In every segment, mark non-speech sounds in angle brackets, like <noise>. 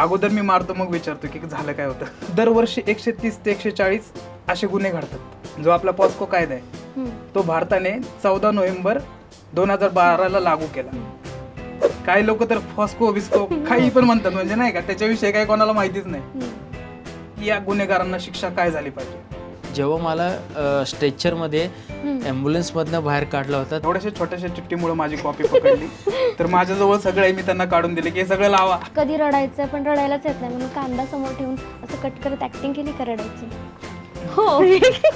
अगोदर मी मारतो मग विचारतो की झालं काय होतं. दरवर्षी एकशे तीस ते एकशे चाळीस असे गुन्हे घडतात. जो आपला पॉस्को कायदा आहे. तो भारताने चौदा नोव्हेंबर दोन हजार बाराला लागू केला. काही लोक तर फॉस्को बिस्को काही पण म्हणतात म्हणजे नाही का? त्याच्याविषयी काही कोणाला माहितीच नाही. या गुन्हेगारांना शिक्षा काय झाली पाहिजे? जेव्हा मला स्ट्रेचरमध्ये. ॲम्ब्युलन्समधनं बाहेर काढला होता थोड्याशा छोट्याशा चिठ्ठीमुळे माझी कॉपी पकडली. तर माझ्याजवळ सगळं आहे मी त्यांना काढून दिले की हे सगळं लावा. कधी रडायचं पण रडायलाच येत नाही. म्हणून कांदा समोर ठेवून असं कट करत ऍक्टिंग केली का रडायची? हो.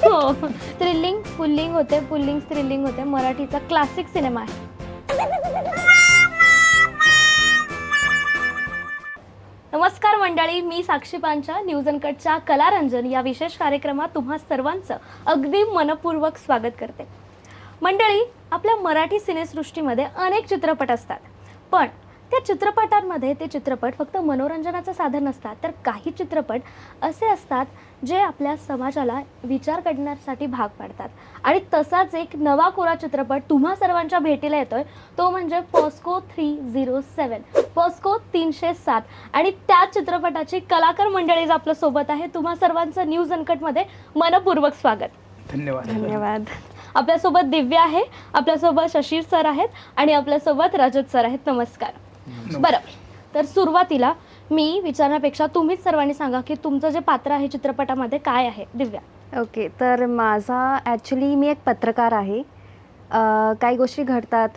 हो. स्त्रीलिंग पुल्लिंग होते पुल्लिंग स्त्रीलिंग होते. मराठीचा क्लासिक सिनेमा आहे. नमस्कार मंडळी मी साक्षी पांचा न्यूज अनकटच्या कलारंजन या विशेष कार्यक्रमात तुम्हा सर्वांचं अगदी मनपूर्वक स्वागत करते. मंडळी आपल्या मराठी सिनेसृष्टीमध्ये अनेक चित्रपट असतात पण त्या चित्रपटांमध्ये ते चित्रपट फक्त मनोरंजनाचं साधन नसतात तर काही चित्रपट असे असतात जे आपल्या समाजाला विचार करण्यासाठी भाग पाडतात. आणि तसाच एक नवा कोरा चित्रपट तुम्हा सर्वांच्या भेटीला येतोय तो म्हणजे POCSO three zero seven POCSO तीनशे सात. आणि त्या चित्रपटाची कलाकार मंडळी आपल्यासोबत आहे. तुम्हा सर्वांचं न्यूज अनकटमध्ये मनपूर्वक स्वागत. धन्यवाद. धन्यवाद. आपल्यासोबत दिव्या आहे आपल्यासोबत शशीर सर आहेत आणि आपल्यासोबत रजत सर आहेत. नमस्कार. बरं. तर सुरुवातीला मी विचारण्यापेक्षा तुम्हीच सर्वांनी सांगा की तुमचं जे पात्र आहे चित्रपटामध्ये काय आहे? दिव्या. ओके तर माझा ॲक्च्युली मी एक पत्रकार आहे. अ, काही गोष्टी घडतात.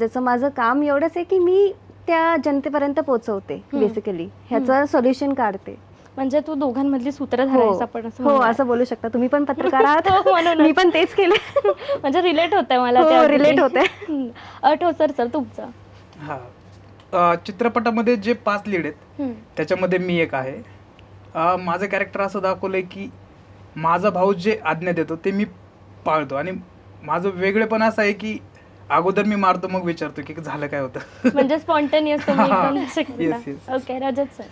जसं माझं काम एवढंच आहे की मी त्या जनतेपर्यंत पोचवते हम्म. बेसिकली ह्याचं सोल्युशन काढते. म्हणजे तू दोघांमधली सूत्रधार आहेस आपण असं हो म्हणूया. असं बोलू शकता. तुम्ही पण पत्रकार <laughs> आहात. हो, म्हणूनच. मी पण तेच केलं. <laughs> म्हणजे रिलेट होत आहे मला हो, relate होतंय. हम्म. <laughs> अट हो सर चल तुमचं. हा. चित्रपटामध्ये जे पाच लीड आहेत. त्याच्यामध्ये मी एक आहे अं, माझं कॅरेक्टर असं दाखवलंय की माझा भाऊ जे आज्ञा देतो ते मी पाळतो आणि माझं वेगळेपण असं आहे की अगोदर मी मारतो मग विचारतो की झालं काय होतं म्हणजे स्पॉन्टेनियस तुम्ही हा. एकदम शिकलेला. Yes, yes. Okay Rajat sir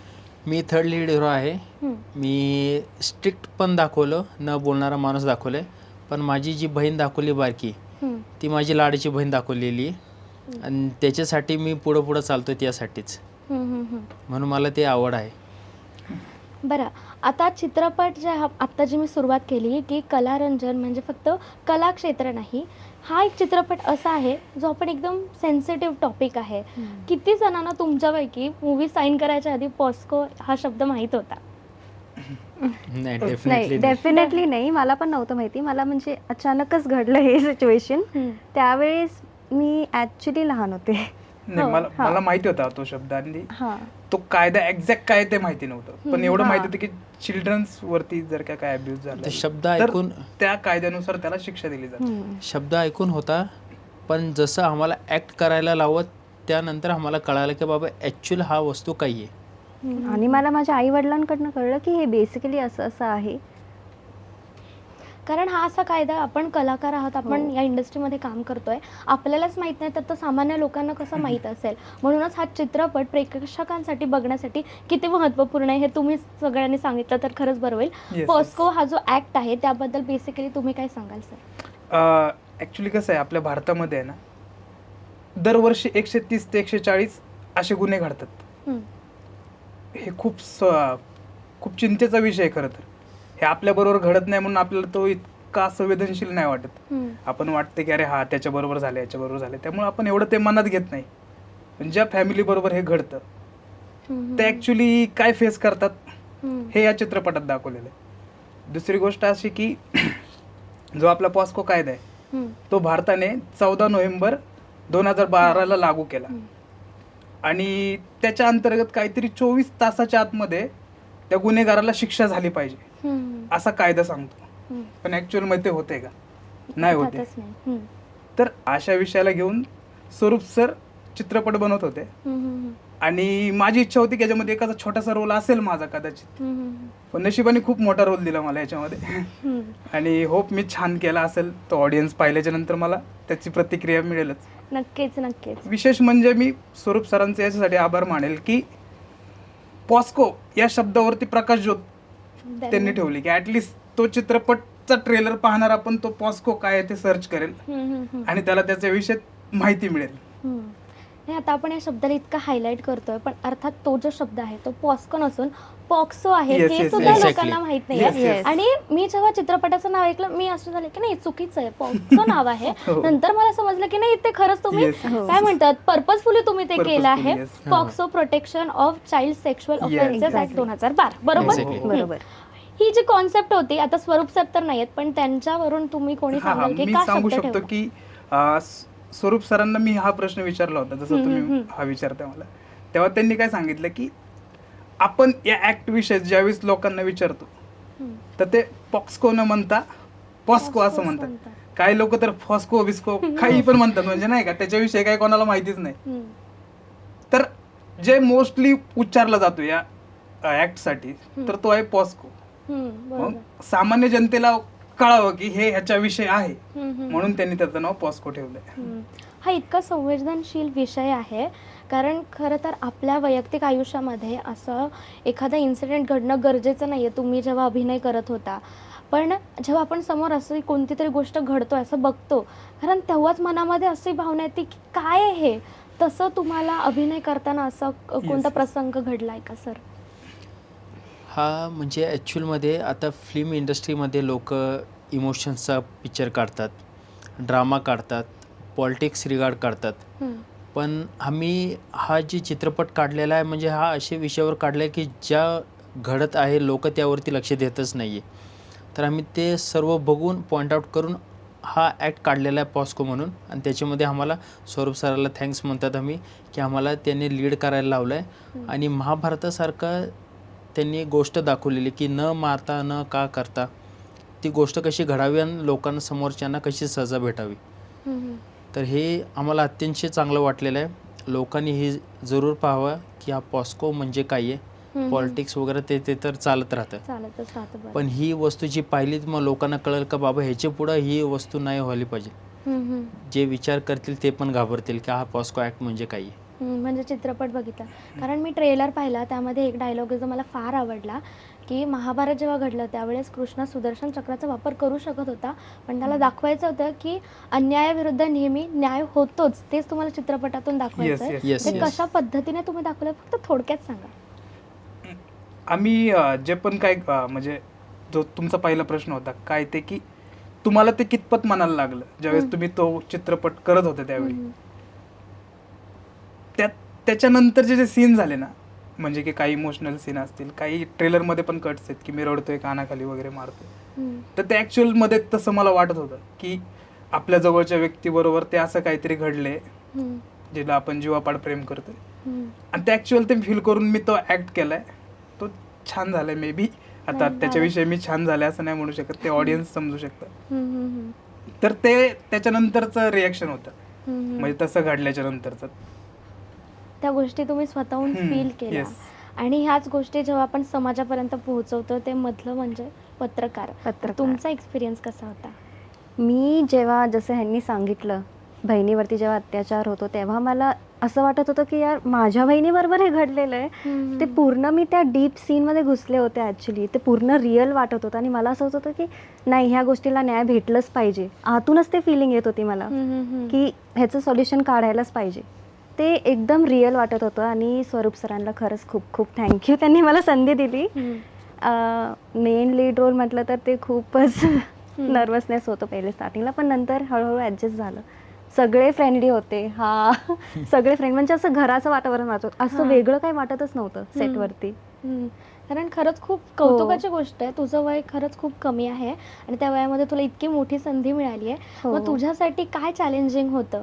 मी थर्ड लीड हिरो आहे हम्म. मी स्ट्रिक्ट पण दाखवलं न बोलणारा माणूस दाखवलं पण माझी जी बहीण दाखवली बारकी हम्म. ती माझी लाडीची बहीण दाखवलेली आणि त्याच्यासाठी मी पुढं पुढं चालतो त्यासाठीच. हम्म, हम्म, हम्म. म्हणून मला ते आवड आहे. बरं आता चित्रपट जे हा आत्ता जी मी सुरुवात केली की कलारंजन म्हणजे फक्त कलाक्षेत्र नाही हा एक चित्रपट असा आहे जो आपण एकदम सेन्सिटिव्ह टॉपिक आहे. किती जणांना तुमच्यापैकी मूवी साईन करायच्या आधी पॉस्को हा शब्द माहीत होता? नाही नाही डेफिनेटली डेफिनेटली नाही. मला पण नव्हतं माहिती. मला म्हणजे अचानकच घडलं हे सिच्युएशन त्यावेळेस मी ॲक्च्युली लहान होते. नाही हो, मला हा. मला माहिती होता तो शब्द आणि हां. तो कायदा एक्झॅक्ट काय ते माहिती नव्हतं. पण हम्म, एवढं हा. माहिती होतं की चिल्ड्रन्स वरती जर का काय अब्युज झाला ते शब्द तर ऐकून त्या कायद्यानुसार त्याला शिक्षा दिली जाते. हम्म. शब्द ऐकून होता पण जसं आम्हाला ॲक्ट करायला लावत त्यानंतर आम्हाला कळालं की बाबा ॲक्च्युअल हा वस्तू काही आहे. आणि मला माझ्या आई वडिलांकडनं कळलं की हे बेसिकली असं असं आहे. कारण हा असा कायदा आपण कलाकार आहोत आपण हो. या इंडस्ट्रीमध्ये काम करतोय. आपल्यालाच माहीत नाही तर तो सामान्य लोकांना कसं माहीत असेल? म्हणूनच हा चित्रपट प्रेक्षकांसाठी बघण्यासाठी किती महत्त्वपूर्ण आहे हे तुम्ही सगळ्यांनी सांगितलं तर खरंच बरं होईल. पॉस्को हा जो ऍक्ट आहे त्याबद्दल बेसिकली तुम्ही काय सांगाल सर ॲक्च्युली कसं आहे आपल्या भारतामध्ये आहे ना दरवर्षी एकशे तीस ते एकशे चाळीस असे गुन्हे घडतात. हे खूप खूप चिंतेचा विषय आहे खरं तर. हे आपल्याबरोबर घडत नाही म्हणून आपल्याला तो इतका संवेदनशील नाही वाटत. आपण वाटते की अरे हा त्याच्याबरोबर झालं याच्याबरोबर झालं. त्यामुळे आपण एवढं ते मनात घेत नाही. पण ज्या फॅमिली बरोबर हे घडतं ते ॲक्च्युली काय फेस करतात हे या चित्रपटात दाखवलेलं आहे. दुसरी गोष्ट अशी की <clears throat> जो आपला पॉस्को कायदा आहे तो भारताने चौदा नोव्हेंबर दोन हजार बाराला लागू केला. आणि त्याच्या अंतर्गत काहीतरी चोवीस तासाच्या आतमध्ये त्या गुन्हेगाराला शिक्षा झाली पाहिजे. असा कायदा सांगतो. पण ऍक्च्युअलमध्ये ते होते का? नाही होते. तर अशा विषयाला घेऊन स्वरूप सर चित्रपट बनवत होते. आणि माझी इच्छा होती की याच्यामध्ये एखादा छोटासा रोल असेल माझा कदाचित. पण नशिबाने खूप मोठा रोल दिला मला याच्यामध्ये. आणि होप मी छान केला असेल तो ऑडियन्स पाहिल्याच्या नंतर मला त्याची प्रतिक्रिया मिळेलच. नक्कीच नक्कीच. विशेष म्हणजे मी स्वरूप सरांचे याच्यासाठी आभार मानेल की पॉस्को या शब्दावरती प्रकाश ज्योत त्यांनी ठेवली की ऍटलिस्ट तो चित्रपटचा ट्रेलर पाहणार आपण तो पॉस्को काय आहे ते सर्च करेल. आणि त्याला त्याच्याविषयी माहिती मिळेल. नाही आता आपण या शब्दाला इतका हायलाईट करतोय पण अर्थात तो जो शब्द आहे तो पॉस्को नसून पॉक्सो आहे Yes, हे yes, सुद्धा yes. लोकांना माहीत Yes, yes. आणि मी जेव्हा चित्रपटाचं नाव ऐकलं मी असं झालं की नाही चुकीचं आहे पॉक्सो <laughs> नाव आहे हो. नंतर मला समजलं की नाही ते खरंच तुम्ही Yes. काय म्हणतात पर्पजफुली तुम्ही ते केलं आहे. POCSO protection of child sexual Yes. Offences act Exactly. दोन हजार बारा बरोबर Exactly. हम्म. बरोबर ही जी कॉन्सेप्ट होती आता स्वरूप सर तर नाहीयेत पण त्यांच्यावरून तुम्ही कोणी हा हा सांगाल की मी का सांगू शब्द शकतो ठेवला? की अं, स- स्वरूप सरांना मी हा प्रश्न विचारला होता जसं तुम्ही. हा विचारता मला तेव्हा त्यांनी काय सांगितलं की आपण या ऍक्ट विषयी ज्यावेळेस लोकांना विचारतो. तर ते पॉक्सको न म्हणता पॉस्को असं म्हणतात. काही लोक तर फॉस्को बिस्को <laughs> काही पण म्हणतात म्हणजे नाही का त्याच्याविषयी काही कोणाला माहितीच नाही. तर जे मोस्टली उच्चारला जातो या ऍक्टसाठी तर तो आहे पॉस्को सामान्य जनतेला कळावं की हे ह्याच्याविषयी आहे. म्हणून त्यांनी त्याचं नाव पॉस्को ठेवलंय. हा इतका संवेदनशील विषय आहे. कारण खरं तर आपल्या वैयक्तिक आयुष्यामध्ये असं एखादा इन्सिडेंट घडणं गरजेचं नाही आहे तुम्ही जेव्हा अभिनय करत होता. पण जेव्हा आपण समोर असं कोणती तरी गोष्ट घडतोय असं बघतो कारण तेव्हाच मनामध्ये अशी भावना येते की काय आहे हे? तसं तुम्हाला अभिनय करताना असं कोणता. प्रसंग घडलाय का सर? हा म्हणजे ॲक्च्युअलमध्ये आता फिल्म इंडस्ट्रीमध्ये लोक इमोशन्सचा पिक्चर काढतात ड्रामा काढतात पॉलिटिक्स रिगार्ड हम्म. पण आम्ही हा जे चित्रपट काढलेला आहे म्हणजे हा अशा विषयावर काढला आहे की ज्या घडत आहे लोक त्यावरती लक्ष देतच नाही आहे तर आम्ही ते सर्व बघून पॉईंट आऊट करून हा ॲक्ट काढलेला आहे पॉस्को म्हणून. आणि त्याच्यामध्ये आम्हाला स्वरूप सराला थँक्स म्हणतात आम्ही की आम्हाला त्यांनी लीड करायला लावलं आहे आणि महाभारतासारखा त्यांनी गोष्ट दाखवलेली की न मारता न का करता ती गोष्ट कशी घडावी आणि लोकांना समोरच्यांना कशी सजा भेटावी. तर हे आम्हाला अत्यंत चांगलं वाटलेलं आहे लोकांनी हे जरूर पाहावं की हा पॉस्को म्हणजे काय आहे. पॉलिटिक्स वगैरे ते ते तर चालत राहतं पण ही वस्तू जी पाहिली मग लोकांना कळेल का बाबा ह्याच्या पुढं ही वस्तू नाही व्हायला पाहिजे. जे विचार करतील ते पण घाबरतील की हा पॉस्को ॲक्ट म्हणजे काय आहे म्हणजे चित्रपट बघितला. कारण मी ट्रेलर पाहिला त्यामध्ये एक डायलॉग जो मला फार आवडला की महाभारत जेव्हा घडलं त्यावेळेस कृष्ण सुदर्शन चक्राचा वापर करू शकत होता पण त्याला दाखवायचं होतं की अन्यायाविरुद्ध नेहमी न्याय होतोच तेच तुम्हाला चित्रपटातून दाखवायचं Yes, ते yes. कशा पद्धतीने तुम्ही दाखवलं? फक्त थोडक्यात सांगा. आम्ही जे पण काय म्हणजे जो तुमचा पहिला प्रश्न होता काय ते की तुम्हाला ते कितपत मनाला लागलं? ज्यावेळेस. तुम्ही तो चित्रपट करत होते त्यावेळी. त्या त्याच्यानंतरचे जे सीन झाले ना म्हणजे की काही इमोशनल सीन असतील काही ट्रेलरमध्ये पण कट्स आहेत की मी रडतोय कानाखाली वगैरे मारतोय. तर ते ॲक्च्युअलमध्ये तसं मला वाटत होतं की आपल्या जवळच्या व्यक्तीबरोबर ते असं काहीतरी घडले ज्याला आपण जीवापाड प्रेम करतोय. आणि ते ॲक्च्युअल ते फील करून मी तो ॲक्ट केलाय. तो छान झालाय मे बी आता त्याच्याविषयी मी छान झाले असं नाही म्हणू शकत. ते ऑडियन्स समजू शकतं. हम्म, हम्म, हम्म. तर ते त्याच्यानंतरचं रिॲक्शन होतं. म्हणजे तसं घडल्याच्या नंतरचं. त्या गोष्टी तुम्ही स्वतःहून फील केल्या. yes. आणि ह्याच गोष्टी जेव्हा आपण समाजापर्यंत पोहोचवतो ते मधलं म्हणजे पत्रकार. पत्रकार. तुमचा एक्सपिरियन्स कसा होता? मी जेव्हा जसं ह्यांनी सांगितलं बहिणीवरती जेव्हा अत्याचार होतो तेव्हा मला असं वाटत होतं की यार माझ्या बहिणीबरोबर हे घडलेलं आहे. ते पूर्ण मी त्या डीप सीनमध्ये घुसले होते ॲक्च्युली ते पूर्ण रिअल वाटत होतं. आणि मला असं होत होतं की नाही ह्या गोष्टीला न्याय भेटलंच पाहिजे. आतूनच ते फिलिंग येत होती मला की ह्याचं सोल्युशन काढायलाच पाहिजे. ते एकदम रिअल वाटत होतं आणि स्वरूप सरांना खरंच खूप खूप थँक्यू त्यांनी मला संधी दिली. मेन लीड रोल म्हटलं तर ते खूपच नर्वसनेस होतं पहिले स्टार्टिंगला पण नंतर हळूहळू ॲडजस्ट झालं. सगळे फ्रेंडली होते. हा. <laughs> सगळे फ्रेंड म्हणजे असं घराचं वातावरण वाटत असं. वेगळं काही वाटतच नव्हतं सेटवरती. कारण खरंच खूप कौतुकाची गोष्ट आहे. तुझं वय खरंच खूप कमी आहे आणि त्या वयामध्ये तुला इतकी मोठी संधी मिळाली आहे. हो. मग तुझ्यासाठी काय चॅलेंजिंग होतं?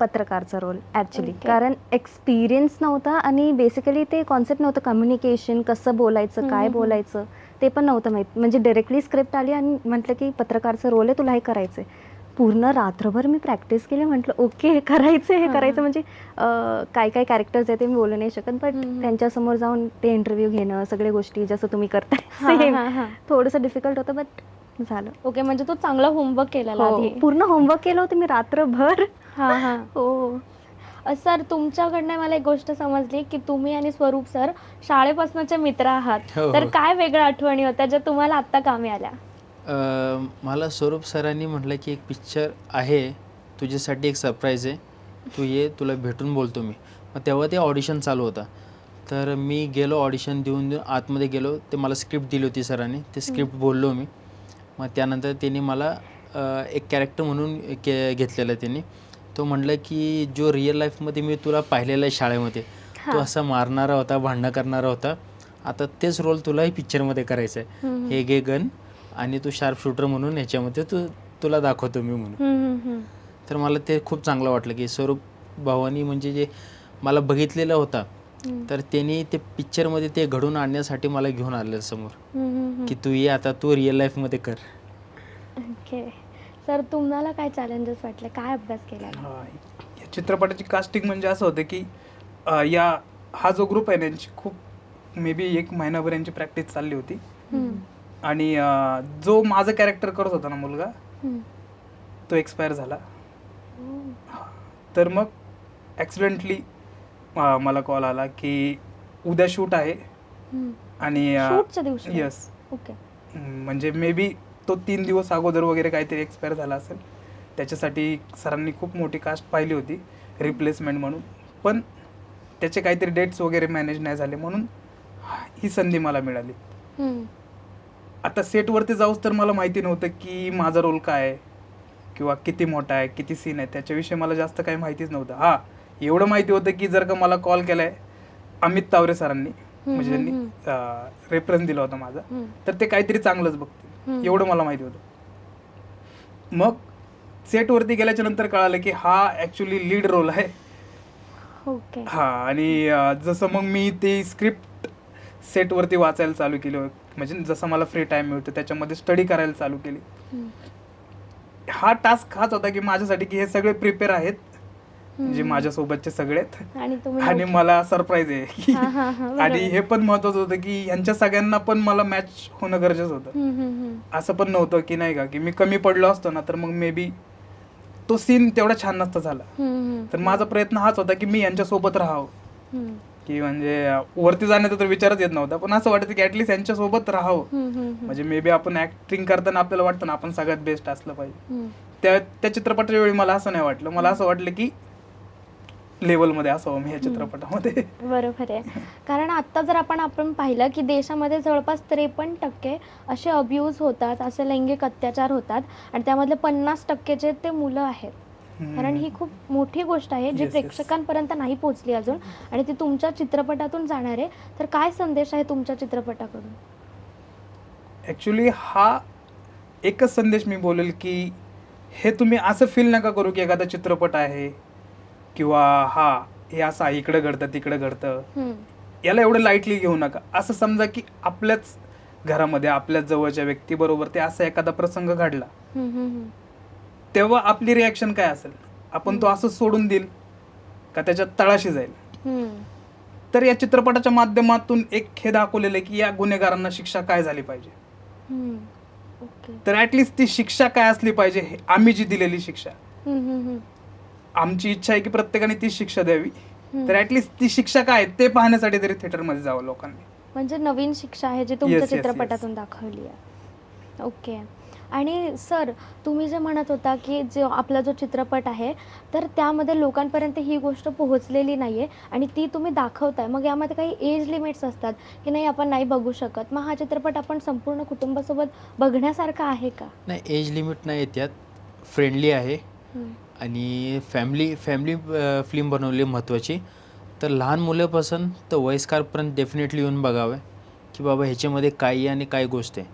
पत्रकारचा रोल ॲक्च्युली Okay. कारण एक्सपिरियन्स नव्हता आणि बेसिकली ते कॉन्सेप्ट नव्हतं कम्युनिकेशन कसं बोलायचं काय हम्म. बोलायचं ते पण नव्हतं माहीत म्हणजे डिरेक्टली स्क्रिप्ट आली आणि म्हटलं की पत्रकारचं रोल आहे तुला हे करायचं आहे पूर्ण रात्रभर मी प्रॅक्टिस केली म्हटलं ओके हे करायचं हे हा, करायचं. म्हणजे अ, काय काय कॅरेक्टर्स आहे ते मी बोलू नाही शकत बट हम्म. त्यांच्यासमोर जाऊन ते इंटरव्ह्यू घेणं सगळ्या गोष्टी जसं तुम्ही करताय हा. थोडंसं डिफिकल्ट होतं बट झालं ओके म्हणजे तू चांगला होमवर्क केलेला हो, आधी पूर्ण होमवर्क केलं होतं मी रात्रभर हा हा. हो. सर तुमच्याकडनं मला एक गोष्ट समजली की तुम्ही आणि स्वरूप सर शाळेपासूनचे मित्र आहात. हो, तर हो. काय वेगळ्या आठवणी होत्या ज्या तुम्हाला आत्ता कामी आल्या? अ, मला स्वरूप सरांनी म्हटलं की एक पिक्चर आहे. तुझ्यासाठी एक सरप्राईज आहे. तू ये तुला भेटून बोलतो मी. मग तेव्हा ते ऑडिशन चालू होता. तर मी गेलो ऑडिशन देऊन देऊन आतमध्ये गेलो. ते मला स्क्रिप्ट दिली होती सरांनी. ते स्क्रिप्ट बोललो मी. मग त्यानंतर त्यांनी मला अ, एक कॅरेक्टर म्हणून के घेतलेलं त्यांनी. तो म्हणलं की जो रिअल लाईफमध्ये मी तुला पाहिलेला आहे शाळेमध्ये तो असा मारणारा होता भांडणं करणारा होता आता तेच रोल तुलाही पिक्चरमध्ये करायचं आहे. हे घे गन आणि तू शार्प शूटर म्हणून याच्यामध्ये तू तुला दाखवतो मी म्हणून. तर मला ते खूप चांगलं वाटलं की स्वरूप भावानी म्हणजे जे मला बघितलेलं होता. तर त्यांनी ते पिक्चरमध्ये ते घडून आणण्यासाठी मला घेऊन आलं समोर. की तू ये आता तू रिअल लाईफमध्ये कर ओके सर तुम्हाला काय चॅलेंजेस वाटले? काय अभ्यास केला? हा, या चित्रपटाची कास्टिंग म्हणजे असं होतं की अ, या हा जो ग्रुप आहे ना यांची खूप मे बी एक महिनाभर यांची प्रॅक्टिस चालली होती. आणि अ, जो माझं कॅरेक्टर करत होता ना मुलगा तो एक्सपायर झाला. तर मग ॲक्सिडेंटली मला कॉल आला की उद्या शूट आहे. आणि शूटच्या दिवशी? यस ओके म्हणजे मे बी तो तीन दिवस अगोदर वगैरे काहीतरी एक्सपायर झाला असेल. त्याच्यासाठी सरांनी खूप मोठी कास्ट पाहिली होती रिप्लेसमेंट म्हणून. पण त्याचे काहीतरी डेट्स वगैरे मॅनेज नाही झाले म्हणून ही संधी मला मिळाली. आता सेटवरती जाऊच तर मला माहिती नव्हतं की माझा रोल काय आहे किंवा किती मोठा आहे किती सीन आहे. त्याच्याविषयी मला जास्त काही माहितीच नव्हतं. हा एवढं माहिती होतं की जर का मला कॉल केलाय अमित तावरे सरांनी म्हणजे त्यांनी रेफरन्स दिला होता माझा. तर ते काहीतरी चांगलंच बघतील. एवढं मला माहिती होतं. मग सेटवरती गेल्याच्यानंतर कळालं की हा ॲक्च्युली लीड रोल आहे. ओके हा आणि जसं मग मी ती स्क्रिप्ट सेटवरती वाचायला चालू केली. म्हणजे जसं मला फ्री टाइम मिळतो त्याच्यामध्ये स्टडी करायला चालू केली. हा टास्क हाच होता की माझ्यासाठी की हे सगळे प्रिपेअर आहेत. जे माझ्यासोबतचे सगळे आहेत आणि तुम्ही आणि मला सरप्राईज आहे. <laughs> हा, हा, हा, बरोबर. आणि हे पण महत्वाचं होतं की यांच्या सगळ्यांना पण मला मॅच होणं गरजेचं होतं. हम्म, हम्म, हम्म. असं पण नव्हतं की नाही का की मी कमी पडलो असतो ना तर मग मे बी तो सीन तेवढा छान नसता झाला. हम्म, तर माझा प्रयत्न हाच होता की मी यांच्यासोबत राहावं. हम्म. की म्हणजे अं, वरती जाण्याचा तर विचारच येत नव्हता पण असं वाटतं की ऍटलीस्ट यांच्यासोबत राहावं. हम्म, हम्म, हम्म. म्हणजे मे बी आपण ऍक्टिंग करताना आपल्याला वाटतं ना आपण सगळ्यात बेस्ट असलं पाहिजे. हम्म. त्या त्या चित्रपटाच्या वेळी मला असं नाही वाटलं. मला असं वाटलं की लेवलमध्ये असावं मी या चित्रपटामध्ये. बरोबर आहे. कारण आता जर आपण आपण पाहिलं की देशामध्ये जवळपास त्रेपन्न टक्के असे अब्यूज होतात असे लैंगिक अत्याचार होतात आणि त्यामधले पन्नास टक्के जे ते मुलं आहेत. कारण ही खूप मोठी गोष्ट आहे जी. प्रेक्षकांपर्यंत नाही पोहोचली अजून आणि ती तुमच्या चित्रपटातून जाणार आहे. तर काय संदेश आहे तुमच्या चित्रपटाकडून? ॲक्च्युली हा एकच संदेश मी बोलेल की हे तुम्ही असं फील नका करू की एखादा चित्रपट आहे. किंवा हा हे असं आहे इकडं घडतं तिकडं घडतं. याला एवढं लाईटली घेऊ नका. असं समजा की आपल्याच घरामध्ये आपल्याच जवळच्या व्यक्तीबरोबर ते असा एखादा प्रसंग घडला. तेव्हा आपली रिॲक्शन काय असेल? आपण तो असं सोडून देईल का त्याच्यात तळाशी जाईल. तर या चित्रपटाच्या माध्यमातून एक हे दाखवलेलं आहे की या गुन्हेगारांना शिक्षा काय झाली पाहिजे? तर ऍटलिस्ट ती शिक्षा काय असली पाहिजे आम्ही जी दिलेली शिक्षा. आमची इच्छा आहे की प्रत्येकाने ती शिक्षा द्यावी. तर ऍटलिस्ट ती शिक्षा काय आहे ते पाहण्यासाठी तरी थिएटरमध्ये जावं लोकांनी. म्हणजे नवीन शिक्षा आहे जी तुमच्या Yes, yes, चित्रपटातून दाखवली आहे. ओके आणि सर तुम्ही जे म्हणत होता की जो आपला जो चित्रपट आहे तर त्यामध्ये लोकांपर्यंत ही गोष्ट पोहोचलेली नाही आहे आणि ती तुम्ही दाखवताय. मग यामध्ये काही एज लिमिट्स असतात की नाही आपण नाही बघू शकत. मग हा चित्रपट आपण संपूर्ण कुटुंबासोबत बघण्यासारखा आहे का? नाही एज लिमिट नाही आहे त्यात फ्रेंडली आहे. हम्म. आणि फॅमिली फॅमिली फिल्म बनवली महत्त्वाची तर लहान मुलापासून तर वयस्करपर्यंत डेफिनेटली येऊन बघावं की बाबा ह्याच्यामध्ये काय आहे आणि काय गोष्ट आहे.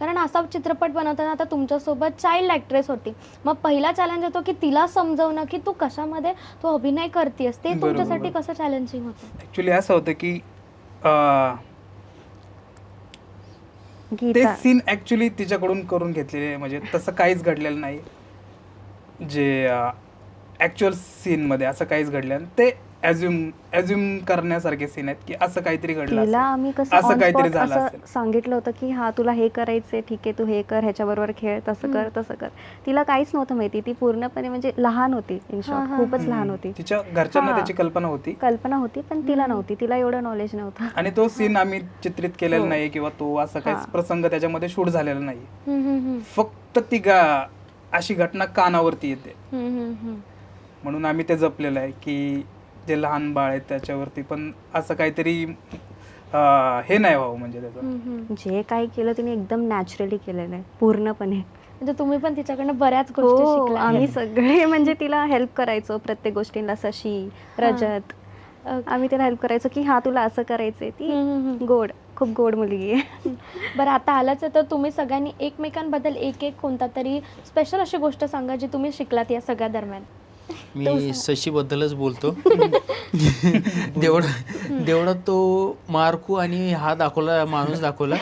कारण असा चित्रपट बनवताना आता तुमच्यासोबत चाइल्ड ॲक्ट्रेस होती. मग पहिला चॅलेंज येतो की तिला समजवणं की तू कशामध्ये तू अभिनय करतेस ते बरोबर. तुमच्यासाठी कसं चॅलेंजिंग होतं? ऍक्च्युली असं होतं की अं, ते गीता. सीन ऍक्च्युली तिच्याकडून करून घेतलेले आहे. म्हणजे तसं काहीच घडलेलं नाही. जे ऍक्च्युअल सीन मध्ये असं काहीच घडलं. ते करण्यासारखे सीन आहेत की असं काहीतरी घडलं तिला असेल. आम्ही कसं असं on काहीतरी spot झालं असं असेल. सांगितलं होतं की हा तुला हे करायचंय ठीक आहे तू हे कर ह्याच्याबरोबर खेळ तसं कर तसं कर तिला काहीच नव्हतं माहिती ती पूर्णपणे म्हणजे लहान होती इन हा, शॉर्ट हा, खूपच. लहान होती तिच्या घरच्यांना हा. त्याची कल्पना होती कल्पना होती पण तिला नव्हती तिला एवढं नॉलेज नव्हतं आणि तो सीन आम्ही चित्रित केलेला हो. नाही किंवा तो असा काही हा. प्रसंग त्याच्यामध्ये शूट झालेला नाही हम्म, हम्म, हम्म. फक्त ती गा अशी घटना कानावरती येते. म्हणून आम्ही ते जपलेलं आहे की जे लहान बाळ आहे त्याच्यावरती पण असं काहीतरी अं, हे नाही व्हावं म्हणजे त्याचं. जे काही केलं तिने एकदम नॅचरली केलेलं आहे पूर्णपणे म्हणजे तुम्ही पण तिच्याकडनं बऱ्याच गोष्टी हो शिकला आम्ही सगळे म्हणजे तिला हेल्प करायचो प्रत्येक गोष्टींना शशी रजत Okay. आम्ही तिला हेल्प करायचो की हा तुला असं करायचंय ती. गोड खूप गोड मुलगी आहे. बरं आता आलाच आहे तर तुम्ही सगळ्यांनी एकमेकांबद्दल एक एक कोणता तरी स्पेशल अशी गोष्ट सांगा जी तुम्ही शिकलात या सगळ्या दरम्यान. मी शशीबद्दलच बोलतो. <laughs> तेवढा तेवढा तो मारकू आणि हा दाखवला माणूस दाखवला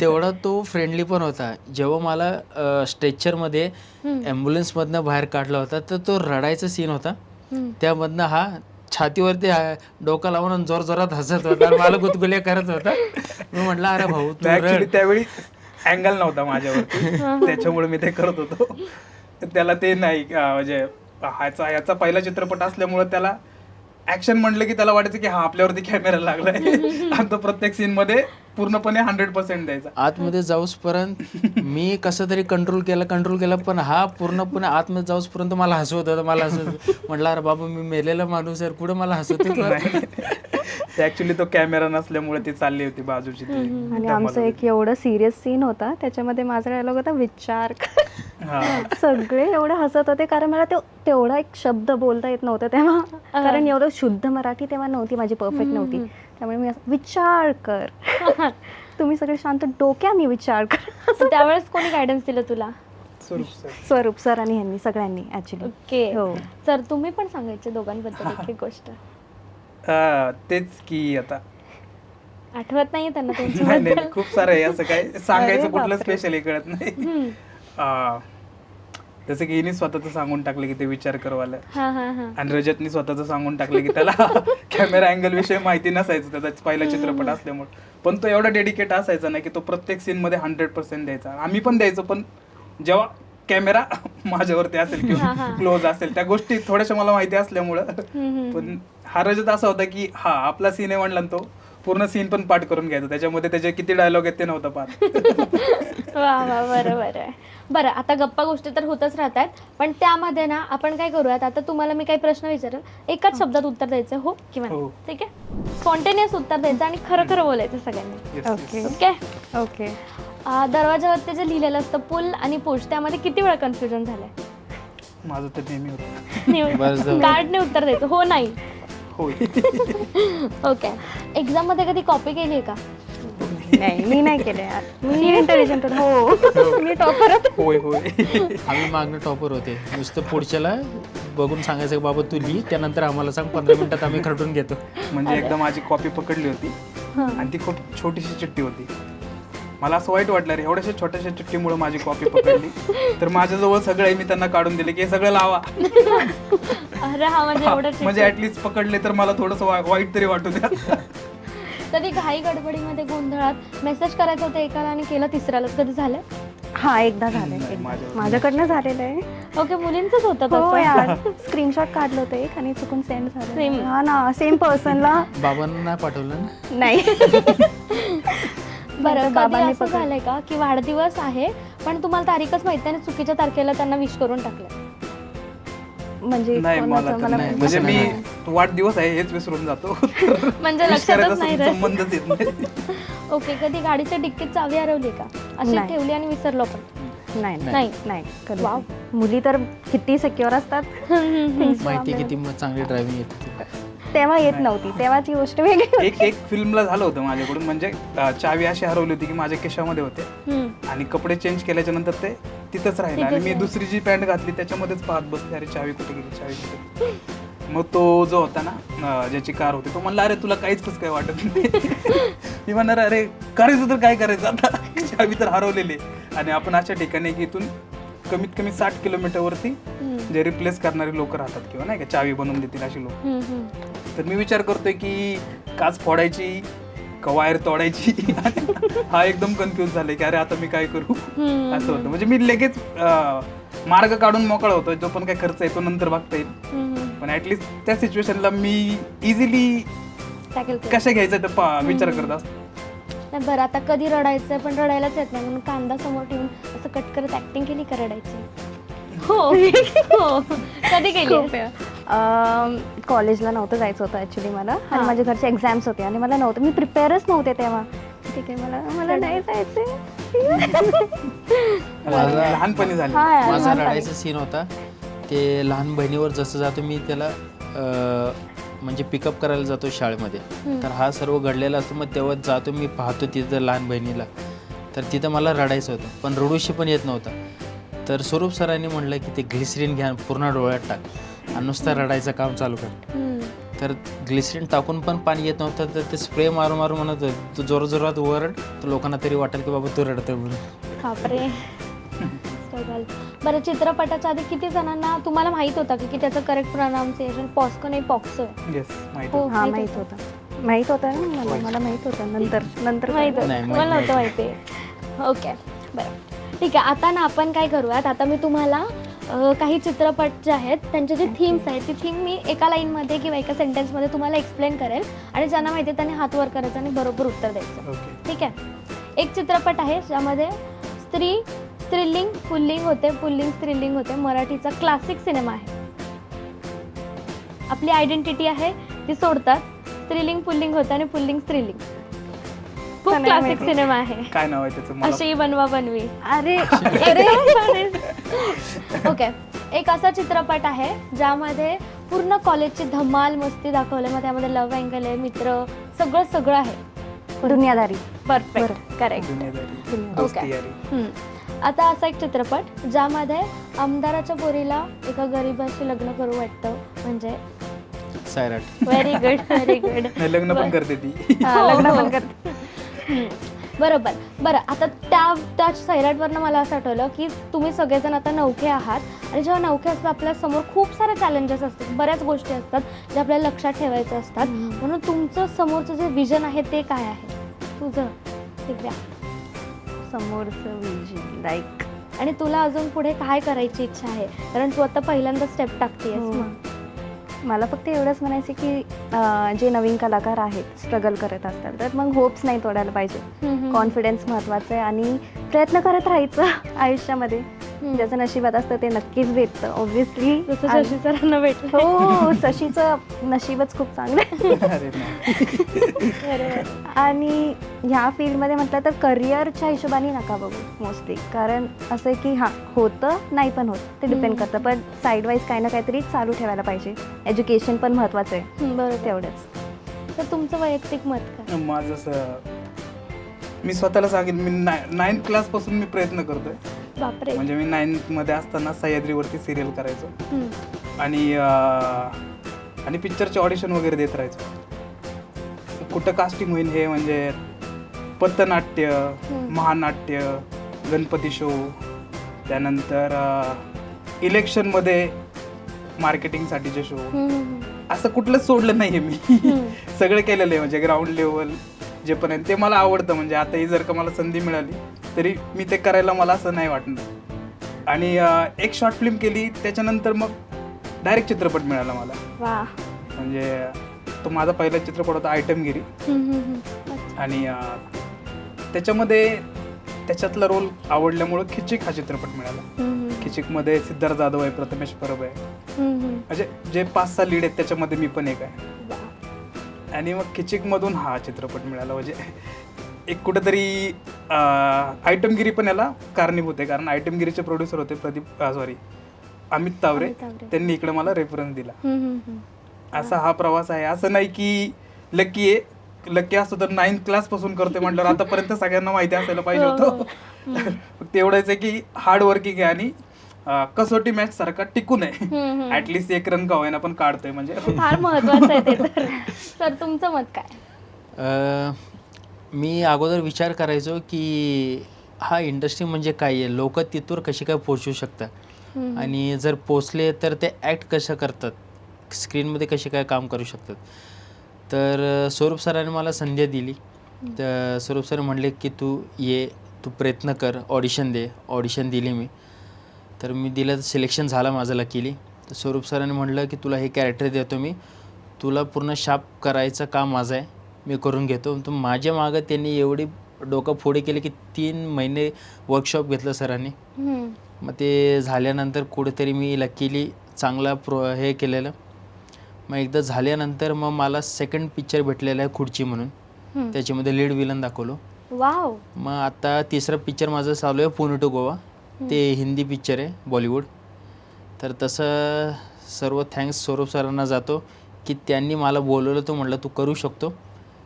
तेवढा तो फ्रेंडली पण होता. जेव्हा मला स्ट्रेचरमध्ये ॲम्ब्युलन्समधनं बाहेर काढला होता तर तो रडायचा सीन होता. त्यामधनं हा छातीवरती डोकं लावून आणि जोर जोरात हसत होता. आणि मला गुदगुल्या करत होता. मी म्हटलं अरे भाऊ तू ऍक्च्युली रड त्यावेळी अँगल नव्हता माझ्यावरती. त्याच्यामुळे मी ते करत होतो. त्याला ते नाही अं, म्हणजे ह्याचा याचा पहिला चित्रपट असल्यामुळे त्याला ऍक्शन म्हटलं की त्याला वाटायचं की हा आपल्यावरती कॅमेरा लागलाय. <laughs> आणि तो प्रत्येक सीन मध्ये पूर्णपणे हंड्रेड पर्सेंट द्यायचा. आतमध्ये जाऊसपर्यंत मी कसं तरी कंट्रोल केलं कंट्रोल केलं पण हा पूर्णपणे आतमध्ये जाऊसपर्यंत मला हसवत होता. मला हसवत. म्हटलं अरे बाबा मी मेलेला माणूस आहे कुठं मला हसवत ऍक्च्युली <laughs> तो कॅमेरा नसल्यामुळे ती चालली होती बाजूची ती. आणि आमचं एक एवढं सिरियस सीन होता त्याच्यामध्ये माझा डायलॉग होता विचार. कर." हा. सगळे एवढे हसत होते कारण मला तो तेवढा एक शब्द बोलता येत नव्हता तेव्हा. कारण एवढं शुद्ध मराठी तेव्हा नव्हती माझी परफेक्ट नव्हती. त्यामुळे मी असं, विचार कर. <laughs> तुम्ही सगळे शांत डोक्याने विचार कर. <laughs> त्यावेळेस कोणी गायडन्स दिलं तुला? स्वरूप सर. स्वरूप सर आणि ह्यांनी सगळ्यांनी ऍक्च्युली ओके. हो. सर तुम्ही पण सांगायचे दोघांबद्दल एक एक गोष्ट. <laughs> तेच की आता. आठवत नाहीये त्यांना नाही नाही, खूप सारं आहे असं काय सांगायचं कुठलं. स्पेशली कळत नाही. जसं की हिने स्वतःच सांगून टाकलं की ते विचार करवालं हा हा हा. आणि रजतनी स्वतःच सांगून टाकलं की त्याला <laughs> कॅमेरा अँगल विषयी माहिती नसायचं त्याचा पहिला चित्रपट असल्यामुळे. पण तो एवढा डेडिकेट असायचा ना की तो प्रत्येक सीन मध्ये हंड्रेड पर्सेंट द्यायचा. आम्ही पण द्यायचो पण जेव्हा कॅमेरा <laughs> माझ्यावरती असेल किंवा क्लोज असेल त्या गोष्टी थोड्याशा मला माहिती असल्यामुळं. पण हा रजत असा होता की हा आपला सीन आहे म्हणला तो पूर्ण सीन पण पाठ करून घ्यायचा. त्याच्यामध्ये त्याचे किती डायलॉग आहेत ते नव्हतं पाठ <laughs> वा वा बरोबर आहे. बरं आता गप्पा गोष्टी तर होतच राहतात पण त्यामध्ये ना आपण काय करूयात? आता तुम्हाला मी काही प्रश्न विचारेल. एकाच शब्दात उत्तर द्यायचं हो? किंवा नाही. हो. ठीक आहे? स्पॉन्टेनियस उत्तर द्यायचं आणि खरं खरं बोलायचं सगळ्यांनी. Yes, yes. Okay okay okay अं, दरवाजावरती जे लिहिलेलं असतं पुल आणि पुश त्यामध्ये किती वेळा कन्फ्युजन झालंय? माझं तर नेहमी होतं. बरं. <laughs> कार्डने उत्तर द्यायचं. हो नाही. होय ओके एक्झाममध्ये कधी कॉपी केली आहे का? नाही मी नाही केले यार. मी इंटेलिजंट हो. मी टॉपर होय होय. आम्ही मागणं टॉपर होते. नुसतं पुढच्याला बघून सांगायचं बाबा तू लिही त्यानंतर आम्हाला सांग पंधरा मिनिटात आम्ही खरडून घेतो. म्हणजे एकदा माझी कॉपी पकडली होती आणि ती खूप छोटीशी चिठ्ठी होती. मला असं वाईट वाटलं रे एवढ्याशा छोट्याशा चिठ्ठीमुळे माझी कॉपी पकडली. तर माझ्याजवळ सगळं आहे मी त्यांना काढून दिले की हे सगळं लावा. अरे हा म्हणजे एवढं म्हणजे ऍटलीस्ट पकडले तर मला थोडस वाईट तरी वाटू द्या <laughs> कधी घाई गडबडीमध्ये गोंधळात मेसेज करायचं होतं एकाला आणि केलं तिसऱ्यालाच? कधी झालं? हा एकदा झालंय नाही, एकदा. माझ्यावर माझ्याकडनं झालेलं आहे. ओके मुलींचंच होतं हो तसं यार <laughs> स्क्रीनशॉट काढलं होतं एक आणि चुकून सेंड Same. झालं हा ना सेम पर्सनला बाबांना नाही पाठवलं ना? नाही. <laughs> बरं कधी बाबांनी असं पकड- झालंय का की वाढदिवस आहे पण तुम्हाला तारीखच माहिती नाही आणि चुकीच्या तारखेला त्यांना विश करून टाकलं म्हणजे नाही मला कोणाचं तर मला नाही माहिती म्हणजे मी नाही. वाढदिवस आहे हेच विसरून जातो <laughs> म्हणजे Wish लक्षातच करायचा नाही राहत. संबंधच येत नाही <laughs> ओके कधी गाडीच्या डिक्कीत चावी हरवली का अशी नाही. ठेवली आणि विसरलो पण नाही नाही. नाही नाही कधीच वाव. नाही. मुली तर किती सिक्युअर असतात <laughs> माहिती किती चांगली ड्रायव्हिंग येते ती. तेव्हा येत नव्हती तेव्हाची गोष्ट वेगळी. एक एक फिल्मला झालं होतं माझ्याकडून म्हणजे अं, चावी अशी हरवली होती की माझ्या केशामध्ये होते हम्म. आणि कपडे चेंज केल्याच्यानंतर ते तिथंच राहिले आणि मी. दुसरी जी पॅन्ट घातली त्याच्यामध्येच पाहत बसले अरे चावी कुठे गेली चावी कुठे गेली? मग तो जो होता ना अं, ज्याची कार होती तो म्हणला अरे तुला काहीच कसं काय वाटत नाही मी म्हणणार अरे करायचं तर काय करायचं आता चावी तर हरवलेली आहे. आणि आपण अशा ठिकाणी की इथून कमीत कमी साठ किलोमीटरवरती हम्म. जे रिप्लेस करणारे लोक राहतात किंवा नाही का चावी बनवून देतील अशी लोक हम्म, हम्म. तर मी विचार करतोय की काच फोडायची का वायर तोडायची? <laughs> हा एकदम कन्फ्युज झाले की अरे आता मी काय करू. असं होतं. म्हणजे मी लगेच मार्ग काढून मोकळा होतो जो पण काय खर्च आहे तो नंतर बघता येईल. पण ऍटलिस्ट त्या सिच्युएशनला मी इझिली केलं. कशा घ्यायचं ते पा- विचार करत असतो. नाही, बरं आता कधी रडायचं? पण रडायलाच येत नाही. म्हणून कांदा समोर ठेवून असं कट करत ऍक्टिंग केली का रडायची? हो. <laughs> हो. कधी. अं, कॉलेजला नव्हतं जायचं होतं ॲक्च्युली मला. आणि माझ्या घरचे एक्झाम्स होते आणि मला नव्हतं. मी प्रिपेअरच नव्हते तेव्हा. ठीक आहे मला मला नाही जायचं <laughs> <laughs> लहानपणी झाले. हा माझा लहानपणी. रडायचा सीन होता. ते लहान बहिणीवर जसं जातो मी त्याला अं, म्हणजे पिकअप करायला जातो शाळेमध्ये. तर हा सर्व घडलेला असतो. मग तेव्हा जातो मी पाहतो तिथं लहान बहिणीला. तर तिथं मला रडायचं होतं. पण रडूशी पण येत नव्हतं. तर स्वरूप सरांनी म्हणलं की ते ग्लिसरीन घ्या पूर्ण डोळ्यात टाक. आणि नुसतं रडायचं काम चालू कर. तर ग्लिसरीन टाकून पण पाणी येत नव्हतं तर ते स्प्रे मारून मारून म्हणत होते, तू जोरात वरड तर लोकांना तरी वाटेल की बाबा तू रडतोय म्हणून. बापरे. Struggle. बरं चित्रपटाच्या आधी किती जणांना तुम्हाला माहीत होतं की की त्याचं करेक्ट प्रोनाऊन्सिएशन पॉस्को नाही पॉक्सो आहे येस माहिती हो हा माहीत माहीत होतं. माहीत होतं ना? मला मला माहीत होतं. नंतर नंतर माहीत. नाही, होतं मला माहीत नव्हतं माहिती. ओके बरं. ठीक आहे आता ना आपण काय करूयात? आता मी तुम्हाला काही चित्रपट जे आहेत त्यांचे जे थीम्स आहेत ती थीम मी एका लाईनमध्ये किंवा एका सेंटेन्समध्ये तुम्हाला एक्सप्लेन करेल आणि ज्यांना माहिती आहे त्यांनी हात वर करायचं आणि बरोबर उत्तर द्यायचं. ठीक आहे? एक चित्रपट आहे ज्यामध्ये स्त्री स्त्रीलिंग पुल्लिंग होते पुल्लिंग स्त्रीलिंग होते. मराठीचा क्लासिक सिनेमा आहे. आपली आयडेंटिटी आहे ती सोडतात. स्त्रीलिंग पुल्लिंग होतं आणि पुल्लिंग स्त्रीलिंग खूप नाही क्लासिक माहिती. सिनेमा आहे. काय नाव आहे त्याचं? मला अशी बनवा बनवी अरे <laughs> <laughs> ओके. एक असा चित्रपट आहे ज्यामध्ये पूर्ण कॉलेजची धमाल मस्ती दाखवले मग त्यामध्ये लव्ह अँगल आहे मित्र सगळं सगळं आहे. दुनियादारी. परफेक्ट करेक्ट दुनियादारी. दोस्ती ओके. यारी. हम्म. आता असा एक चित्रपट ज्यामध्ये आमदाराच्या पोरीला एका गरीबाशी लग्न करू वाटतं म्हणजे Sairat. Very good very good नाही लग्न पण करते ती. हो, लग्न हो. पण करते. बरोबर. बरं आता त्या त्या सैराटवरनं मला असं आठवलं की तुम्ही सगळेजण आता नौके आहात आणि जेव्हा नौके असतात आपल्यासमोर खूप सारे चॅलेंजेस असतात बऱ्याच गोष्टी असतात ज्या आपल्याला लक्षात ठेवायच्या असतात. म्हणून तुमचं समोरचं जे विजन आहे ते काय आहे? तुझं दिव्या. समोरचं विजन लाईक आणि तुला अजून पुढे काय करायची इच्छा आहे? कारण तू आता पहिल्यांदा स्टेप टाकतेस हो. मग मला फक्त एवढंच म्हणायचं की अं, जे नवीन कलाकार आहेत स्ट्रगल करत असतात तर मग होप्स नाही तोडायला पाहिजे. कॉन्फिडन्स महत्वाचं आहे आणि प्रयत्न करत राहायचं <laughs> आयुष्यामध्ये. ज्याचं नशिबात असतं ते नक्कीच भेटतं ऑब्व्हियसली जसं शशी सरांना भेटलं. हो हो शशीचं नशीबच खूप चांगलं आहे. <laughs> अरे नाही बरोबर आणि ह्या फील्डमध्ये म्हटलं तर करिअरच्या हिशोबाने नका बघू मोस्टली कारण असं आहे की हां होतं नाही पण होत. ते डिपेंड हम्म. करतं. पण साईड वाईज काही ना काहीतरी चालू ठेवायला पाहिजे. एज्युकेशन पण महत्त्वाचं आहे. बरोबर. तेवढंच. तर तुमचं वैयक्तिक मत काय? माझं असं मी स्वतःला सांगेन मी नाईन्थ क्लासपासून मी प्रयत्न करतोय. बापरे म्हणजे मी नाईन्थमध्ये असताना सह्याद्रीवरती सिरियल करायचो. आणि अं, आणि पिक्चरचे ऑडिशन वगैरे देत राहायचो कुठं कास्टिंग होईल हे म्हणजे पथनाट्य. महानाट्य गणपती शो त्यानंतर इलेक्शनमध्ये मार्केटिंगसाठीचे शो हम्म, हम्म, असं कुठलंच सोडलं नाही मी. <laughs> सगळं केलेलं आहे म्हणजे ग्राउंड लेवल जे पण आहे ते मला आवडतं म्हणजे आताही जर का मला संधी मिळाली तरी मी ते करायला मला असं नाही वाटणार आणि एक शॉर्ट फिल्म केली त्याच्यानंतर मग डायरेक्ट चित्रपट मिळाला मला म्हणजे तो माझा पहिला चित्रपट होता आयटमगिरी. आणि त्याच्यामध्ये त्याच्यातला रोल आवडल्यामुळं खिचिक हा चित्रपट मिळाला. खिचिकमध्ये सिद्धार्थ जाधव आहे प्रथमेश परब आहे. म्हणजे जे पाच सहा लीड आहेत त्याच्यामध्ये मी पण एक आहे. आणि मग खिचिकमधून हा चित्रपट मिळाला. म्हणजे एक कुठंतरी आयटमगिरी पण याला कारणीभूत आहे कारण आयटमगिरीचे प्रोड्युसर होते प्रदीप सॉरी अमित तावरे. त्यांनी इकडे मला रेफरन्स दिला. असा हा प्रवास आहे. असं नाही की लकी आहे. लकी असतो तर नाईन्थ क्लासपासून करतोय म्हटल्यावर आतापर्यंत सगळ्यांना माहिती असायला पाहिजे हो, होतं. <laughs> फक्त एवढंच आहे की हार्ड वर्किंग आहे आणि कसोटी मॅच सारखा टिकून आहे. ऍटलिस्ट एक रन का होईना पण काढतोय म्हणजे. <laughs> फार महत्वाचं आहे ते तर. सर तुमचं मत काय? अ, मी अगोदर विचार करायचो की हा इंडस्ट्री म्हणजे काय आहे? लोक तिथवर कशी काय पोचू शकतात. आणि जर पोचले तर ते ॲक्ट कसं करतात? स्क्रीनमध्ये कसे काय काम करू शकतात? तर स्वरूप सरांनी मला संधी दिली. तर स्वरूप सर म्हणले की तू ये तू प्रयत्न कर ऑडिशन दे. ऑडिशन दिली मी. तर मी दिलं सिलेक्शन झालं माझं लकीली तर स्वरूप सरांनी म्हटलं की तुला हे कॅरेक्टर देतो मी. तुला पूर्ण शाप करायचं काम माझं आहे. मी करून घेतो. तर माझ्या मागं त्यांनी एवढी डोकं फोडी केली की तीन महिने वर्कशॉप घेतलं सरांनी. मग ते झाल्यानंतर कुठेतरी मी लकीली चांगला प्रो हे केलेलं. मग एकदा झाल्यानंतर मग मला सेकंड पिक्चर भेटलेला आहे खुर्ची म्हणून. त्याच्यामध्ये लीड विलन दाखवलो. वाव मग आता तिसरं पिक्चर माझं चालू आहे पुणे टू गोवा. ते हिंदी पिक्चर आहे बॉलिवूड. तर तसं सर्व थँक्स स्वरूप सरांना जातो की त्यांनी मला बोलवलं तो म्हटलं तू करू शकतो.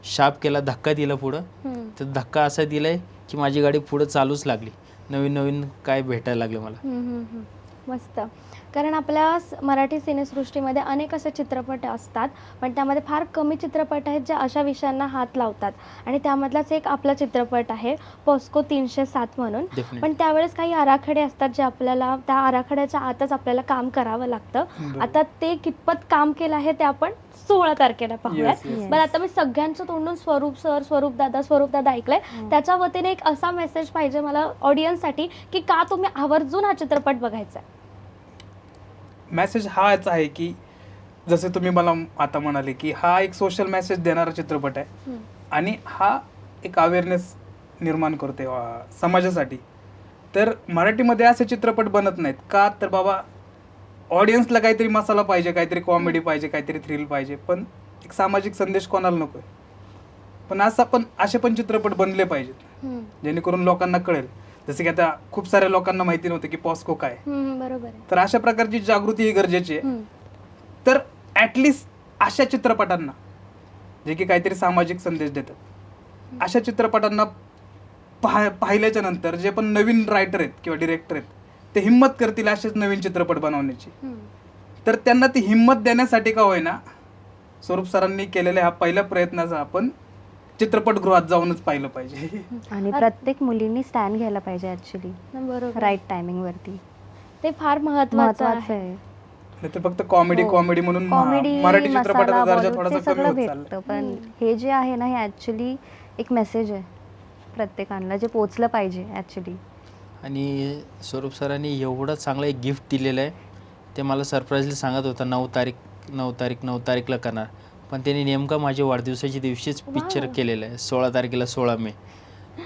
शाप केला धक्का दिला पुढं. तर धक्का असा दिला आहे की माझी गाडी पुढं चालूच लागली. नवीन नवीन काय भेटायला लागलं मला. मस्त. कारण आपल्या मराठी सिनेसृष्टीमध्ये अनेक असे चित्रपट असतात पण त्यामध्ये फार कमी चित्रपट आहेत जे अशा विषयांना हात लावतात आणि त्यामधलाच एक आपला चित्रपट आहे पॉस्को तीनशे सात म्हणून. पण त्यावेळेस काही आराखडे असतात जे आपल्याला त्या आराखड्याच्या आतच आपल्याला काम करावं लागतं. आता ते कितपत काम केलं आहे ते आपण सोळा तारखेला पाहूयात. बरं आता मी सगळ्यांचं तोंडून स्वरूप सर स्वरूप दादा स्वरूप दादा ऐकलंय त्याच्या वतीने एक असा मेसेज पाहिजे मला ऑडियन्ससाठी की का तुम्ही आवर्जून हा चित्रपट बघायचा आहे? मेसेज हाच आहे की जसे तुम्ही मला आता म्हणाले की हा एक सोशल मेसेज देणारा चित्रपट आहे. आणि हा एक अवेअरनेस निर्माण करते समाजासाठी. तर मराठीमध्ये असे चित्रपट बनत नाहीत. का? तर बाबा ऑडियन्सला काहीतरी मसाला पाहिजे काहीतरी कॉमेडी पाहिजे काहीतरी थ्रिल पाहिजे. पण एक सामाजिक संदेश कोणाला नको आहे पण असं पण असे पण चित्रपट बनले पाहिजेत. जेणेकरून लोकांना कळेल. जसे की आता खूप साऱ्या लोकांना माहिती नव्हतं की पॉस्को काय. हम्म, बरोबर आहे तर अशा प्रकारची जागृती ही गरजेची आहे हम्म. तर ॲटलिस्ट अशा चित्रपटांना जे की काहीतरी सामाजिक संदेश देतात अशा चित्रपटांना पाह पाहिल्याच्या नंतर जे पण नवीन रायटर आहेत किंवा डिरेक्टर आहेत ते हिंमत करतील असेच नवीन चित्रपट बनवण्याची हम्म. तर त्यांना ती हिंमत देण्यासाठी का होईना स्वरूप सरांनी केलेल्या ह्या पहिल्या प्रयत्नाचा आपण चित्रपटगृहात जाऊनच पाहिलं पाहिजे. आणि प्रत्येक मुलींनी स्टँड घ्यायला पाहिजे ऍक्च्युली बरोबर. राईट टायमिंग वरती. ते फार महत्वाचं महत्वाचं आहे. आहे नाही तर फक्त कॉमेडी हो. कॉमेडी म्हणून कॉमेडी मराठी चित्रपटाचा दर्जा थोडासा ते कमी सगळं होत चाललाय. भेटतं पण हे जे आहे ना हे ऍक्च्युली एक मेसेज आहे प्रत्येकाला जे पोचलं पाहिजे ऍक्च्युली आणि स्वरूप सरांनी एवढं चांगलं एक गिफ्ट दिलेलं आहे ते मला सरप्राईजली सांगत होता नऊ तारीख नऊ तारीख नऊ तारीखला करणार. पण त्यांनी नेमका माझ्या वाढदिवसाच्या दिवशीच पिक्चर. केलेलं आहे. सोळा तारखेला सोळा मे.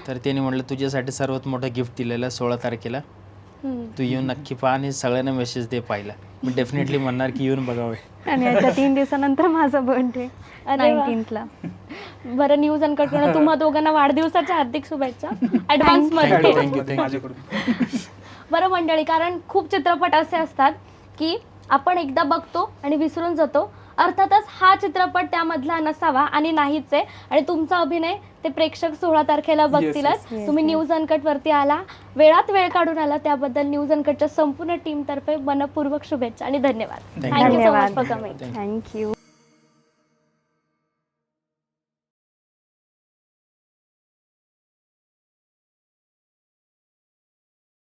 तर त्यांनी म्हटलं तुझ्यासाठी सर्वात मोठं गिफ्ट दिलेलं आहे सोळा तारखेला. तू येऊन नक्की पहा आणि सगळ्यांना मेसेज दे पाहिला मी डेफिनेटली म्हणणार की येऊन बघावे. आणि याच्या तीन दिवसानंतर माझा बर्थडे अरे वा. बरं न्यूज अनकट तुम्हा दोघांना वाढदिवसाच्या हार्दिक शुभेच्छा. ऍडव्हान्समध्ये Thank you, thank you, thank you. माझ्याकडून बरं मंडळी कारण खूप चित्रपट असे असतात की आपण एकदा बघतो आणि विसरून जातो. अर्थातच हा चित्रपट त्यामधला नसावा आणि नाहीच आहे. आणि तुमचा अभिनय ते प्रेक्षक सोळा तारखेला बघतीलच. तुम्ही न्यूज अनकट वरती आला. वेळात वेळ काढून आला त्याबद्दल न्यूज अनकटच्या संपूर्ण टीम तर्फे मनपूर्वक शुभेच्छा आणि धन्यवाद. Thank you so much for coming. Thank you